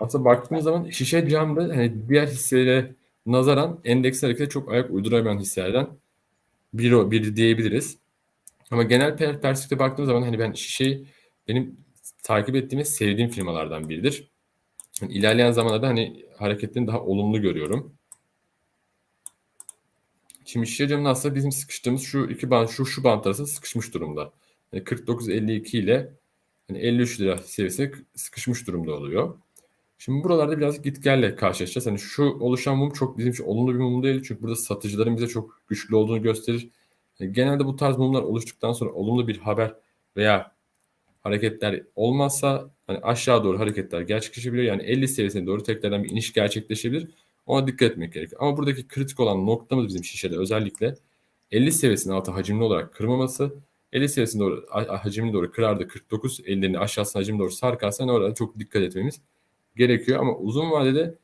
Aslında baktığımız zaman şişe cam da hani diğer hisselere nazaran endeks harekete çok ayak uyduramayan hisselerden biri, biri diyebiliriz. Ama genel per perspektifte baktığımız zaman hani ben şişeyi benim takip ettiğim ve sevdiğim firmalardan biridir. Hani ilerleyen zamanlarda hani hareketlerini daha olumlu görüyorum. Şimdi şişe camın aslında bizim sıkıştığımız şu iki bant, şu şu bant arasında sıkışmış durumda. Yani 49.52 ile hani 53 lira seviyesine sıkışmış durumda oluyor. Şimdi buralarda birazcık git gelle karşılaşacağız. Hani şu oluşan mum çok bizim için olumlu bir mum değil. Çünkü burada satıcıların bize çok güçlü olduğunu gösterir. Yani genelde bu tarz mumlar oluştuktan sonra olumlu bir haber veya hareketler olmazsa hani aşağı doğru hareketler gerçekleşebilir. Yani 50 seviyesine doğru tekrardan bir iniş gerçekleşebilir. Ona dikkat etmek gerekiyor. Ama buradaki kritik olan noktamız bizim şişede özellikle 50 seviyesinin altı hacimli olarak kırmaması. 50 seviyesine doğru ha- hacimli doğru kırardı 49 ellerini aşağısına hacimli doğru sarkarsa hani orada çok dikkat etmemiz gerekiyor. Ama uzun vadede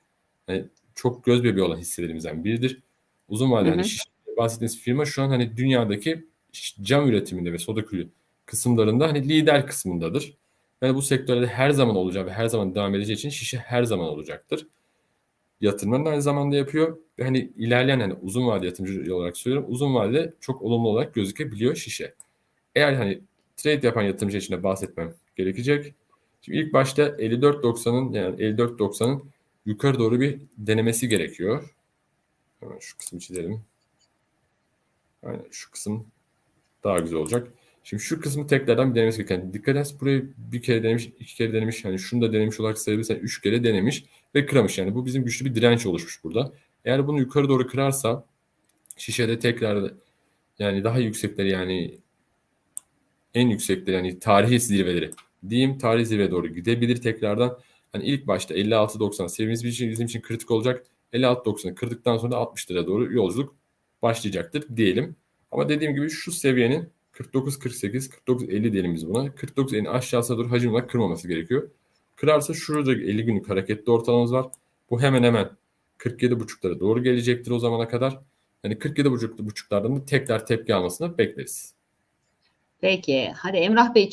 hani çok göz bebeği olan hisselerimizden biridir. Uzun vadede hani bahsettiğiniz firma şu an hani dünyadaki cam üretiminde ve soda külü kısımlarında hani lider kısmındadır. Yani bu sektörde her zaman olacak ve her zaman devam edeceği için şişe her zaman olacaktır. Yatırımlarını aynı zamanda yapıyor. Hani ilerleyen hani uzun vade yatırımcı olarak söylüyorum. Uzun vadede çok olumlu olarak gözükebiliyor şişe. Eğer hani trade yapan yatırımcı için de bahsetmem gerekecek. Şimdi ilk başta 54.90'ın yani 54.90'ın yukarı doğru bir denemesi gerekiyor. Hemen şu kısmı çizelim. Aynen şu kısım daha güzel olacak. Şimdi şu kısmı tekrardan bir denemesi gerekiyor. Yani dikkat et burayı bir kere denemiş, iki kere denemiş. Yani şunu da denemiş olarak sayabilirsen üç kere denemiş ve kıramış. Yani bu bizim güçlü bir direnç oluşmuş burada. Eğer bunu yukarı doğru kırarsa şişede tekrar yani daha yüksekleri yani en yüksekleri yani tarihi zirveleri diyeyim tarihi zirveye doğru gidebilir tekrardan. Hani ilk başta 56-90 seviyemiz için, bizim için kritik olacak. 56-90'ı kırdıktan sonra 60 lira doğru yolculuk başlayacaktır diyelim. Ama dediğim gibi şu seviyenin 49-48, 49-50 diyelim biz buna. 49-50'nin aşağısına doğru hacim olarak kırmaması gerekiyor. Kırarsa şurada 50 günlük hareketli ortalamamız var. Bu hemen hemen 47.5'lara doğru gelecektir o zamana kadar. Yani 47.5'lardan da tekrar tepki almasını bekleriz. Peki. Hadi Emrah Bey